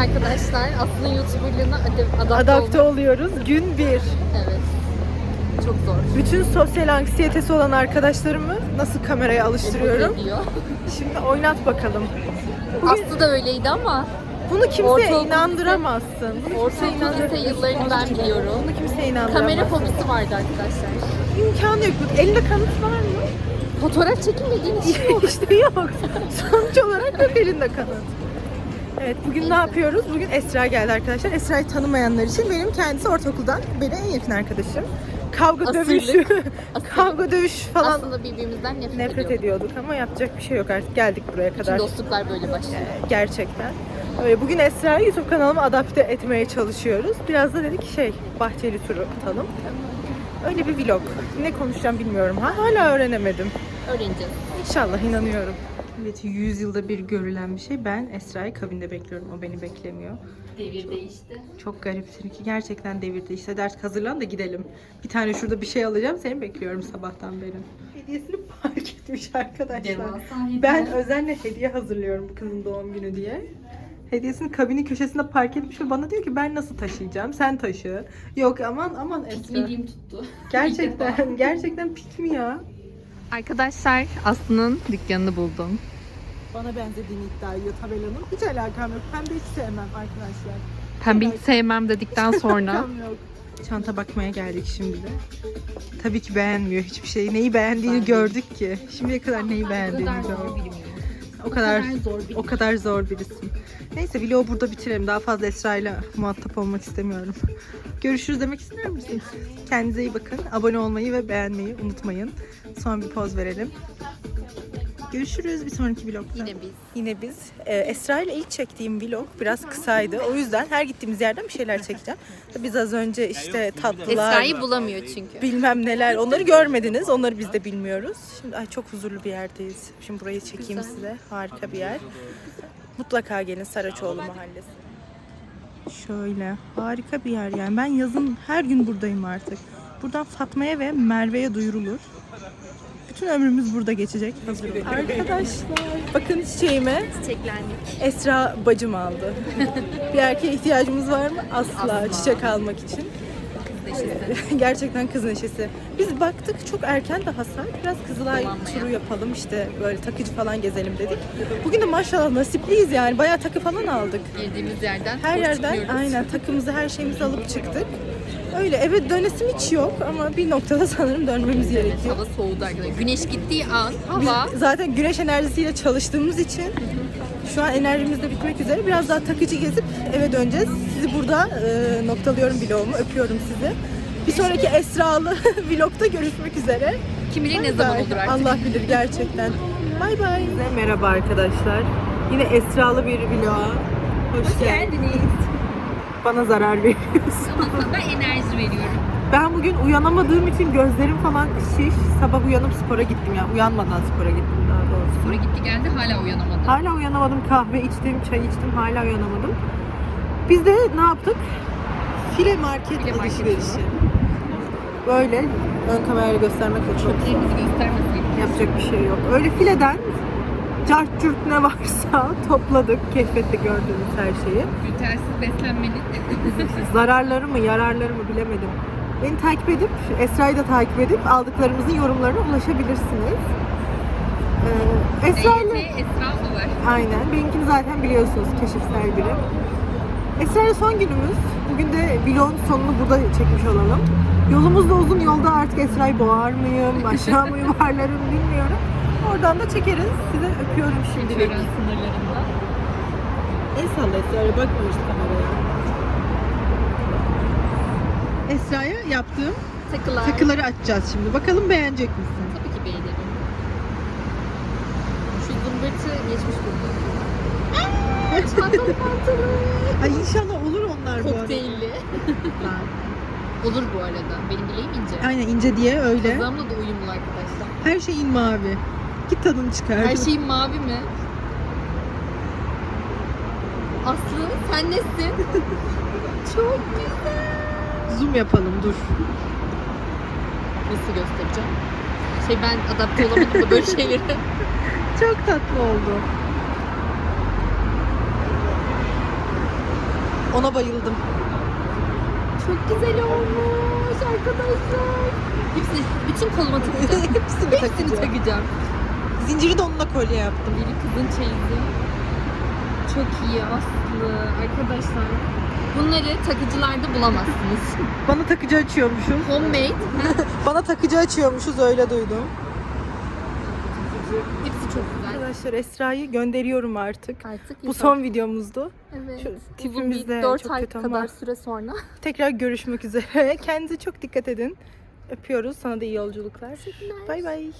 arkadaşlar. Aslı'nın YouTuber'lığına ad- adapte, Adapte oluyoruz. Gün bir. Evet. Çok zor. Bütün sosyal anksiyetesi olan arkadaşlarımı nasıl kameraya alıştırıyorum? Şimdi oynat bakalım. Bugün Aslı da öyleydi ama bunu kimseye Ortaokul inandıramazsın. Ortaokul lise yıllarını ben biliyorum. Bunu kimseye inandıramazsın. Kamera fobisi vardı arkadaşlar. İmkanı yok. Elinde kanıt var mı? Fotoğraf çekilmediğin için yok. işte yok. Sonuç olarak yok elinde kanıt. Evet bugün ne yapıyoruz? Bugün Esra geldi arkadaşlar. Esra'yı tanımayanlar için benim kendisi ortaokuldan beri en yakın arkadaşım. Kavga Asırlık. dövüş, kavga dövüş falan Aslında birbirimizden nefret, nefret ediyorduk. ediyorduk ama yapacak bir şey yok artık geldik buraya Bütün kadar. dostluklar böyle başlıyor. Gerçekten. Öyle, Bugün Esra'yı YouTube kanalıma adapte etmeye çalışıyoruz. Biraz da dedik şey bahçeli turu atalım. Öyle bir vlog. Ne konuşacağım bilmiyorum. Ha, hala öğrenemedim. Öğreneceğiz. İnşallah inanıyorum. Evet 100 yılda bir görülen bir şey. Ben Esra'yı kabinde bekliyorum. O beni beklemiyor. Devir değişti. Çok garipsin ki gerçekten devirde. İşte ders hazırlan da gidelim. Bir tane şurada bir şey alacağım. Seni bekliyorum sabahtan beri. Hediyesini park etmiş arkadaşlar. Ben özenle hediye hazırlıyorum bu kızın doğum günü diye. Hediyesini kabinin köşesinde park etmiş ve bana diyor ki ben nasıl taşıyacağım? Sen taşı. Yok aman aman Esra. Gitmediğim tuttu. Gerçekten gerçekten pik mi ya? Arkadaşlar Aslı'nın dükkanını buldum. Bana benzediğini iddia ediyor tabelanın. Hiç alakam yok. Pembe hiç sevmem arkadaşlar. Pembe hiç sevmem dedikten sonra. Çanta bakmaya geldik şimdi de. Tabii ki beğenmiyor hiçbir şeyi. Neyi beğendiğini gördük ki. Şimdiye kadar neyi beğendiğini gördük. O kadar zor o kadar zor birisin. Neyse vlogu burada bitirelim. Daha fazla Esra ile muhatap olmak istemiyorum. Görüşürüz demek ister misiniz? Kendinize iyi bakın. Abone olmayı ve beğenmeyi unutmayın. Son bir poz verelim. Görüşürüz bir sonraki vlogda. Yine biz. Yine biz. Ee, Esra ile ilk çektiğim vlog biraz kısaydı. O yüzden her gittiğimiz yerden bir şeyler çekeceğim. Biz az önce işte tatlılar, Esra'yı bulamıyor çünkü. bilmem neler onları görmediniz. Onları biz de bilmiyoruz. Şimdi ay çok huzurlu bir yerdeyiz. Şimdi burayı çekeyim size. Harika bir yer. Mutlaka gelin Saraçoğlu Mahallesi. Şöyle harika bir yer yani. Ben yazın her gün buradayım artık. Buradan Fatma'ya ve Merve'ye duyurulur. Bütün ömrümüz burada geçecek. Arkadaşlar bakın çiçeğime Çiçeklendik. Esra bacım aldı. bir erkeğe ihtiyacımız var mı? Asla, Asla. çiçek almak için. Gerçekten kız neşesi. Biz baktık çok erken daha saat. Biraz Kızılay Dolanmaya. turu yapalım işte böyle takıcı falan gezelim dedik. Bugün de maşallah nasipliyiz yani. Bayağı takı falan aldık. Girdiğimiz yerden Her yerden aynen takımızı her şeyimizi alıp çıktık. Öyle eve dönesim hiç yok ama bir noktada sanırım dönmemiz gerekiyor. Hava soğudu arkadaşlar. Güneş gittiği an Biz hava zaten güneş enerjisiyle çalıştığımız için şu an enerjimiz de bitmek üzere. Biraz daha takıcı gezip eve döneceğiz. Sizi burada e, noktalıyorum vlogumu. Öpüyorum sizi. Bir sonraki Esra'lı vlogda görüşmek üzere. kim bilir ne zaman olur artık. Allah bilir gerçekten. Bay bay. Merhaba arkadaşlar. Yine Esra'lı bir vloga. Hoş, geldiniz. Bana zarar veriyorsun. ben enerji veriyorum. Ben bugün uyanamadığım için gözlerim falan şiş. Sabah uyanıp spora gittim ya. Uyanmadan spora gittim daha doğrusu. Sonra gitti geldi hala uyanamadı. Hala uyanamadım. Kahve içtim, çay içtim. Hala uyanamadım. Biz de ne yaptık? File market File alışverişi. Böyle ön kamerayla göstermek de çok Çöplerimizi göstermeseydik. yapacak bir şey yok. Öyle fileden cart cürt ne varsa topladık. Keşfettik gördüğümüz her şeyi. Glutensiz beslenmenin Zararları mı, yararları mı bilemedim. Beni takip edip, Esra'yı da takip edip aldıklarımızın yorumlarına ulaşabilirsiniz. Ee, Esra ile... EYT Esra var? Aynen. Benimkini zaten biliyorsunuz keşifsel biri. Esra'yla son günümüz. Bugün de vlogun sonunu burada çekmiş olalım. Yolumuz da uzun. Yolda artık Esra'yı boğar mıyım, aşağı mı yuvarlarım bilmiyorum. Oradan da çekeriz. Size öpüyorum şimdilik. Şöyle sınırlarında. El salla Esra'ya bakma işte kameraya. Esra'ya yaptığım Takılar. takıları açacağız şimdi. Bakalım beğenecek misin? Tabii ki beğenirim. Şu zımbırtı geçmiş burada. Çantalı pantolon. Ay inşallah olur onlar bu arada. Kokteylli. Olur bu arada. Benim bileğim ince. Aynen ince diye öyle. Kızlarımla da uyumlu arkadaşlar. Her şeyin mavi. Git tadını çıkar. Her şeyin mavi mi? Aslı sen nesin? Çok güzel. Zoom yapalım dur. Nasıl göstereceğim? Şey ben adapte olamadım da böyle şeylere. Çok tatlı oldu. Ona bayıldım. Çok güzel olmuş arkadaşlar. Hepsini, bütün koluma takacağım. Hepsini Hepsini takacağım. Zinciri de onunla kolye yaptım. Biri kızın çeyizi. Çok iyi Aslı. Arkadaşlar bunları takıcılarda bulamazsınız. Bana takıcı açıyormuşuz. Homemade. Bana takıcı açıyormuşuz öyle duydum. Hepsi çok güzel. Arkadaşlar Esra'yı gönderiyorum artık. Artık Bu son videomuzdu. Evet. şu tipimiz bir de 4 çok ay kötü ama- kadar süre sonra. Tekrar görüşmek üzere. Kendinize çok dikkat edin. Öpüyoruz. Sana da iyi yolculuklar. Bay bay.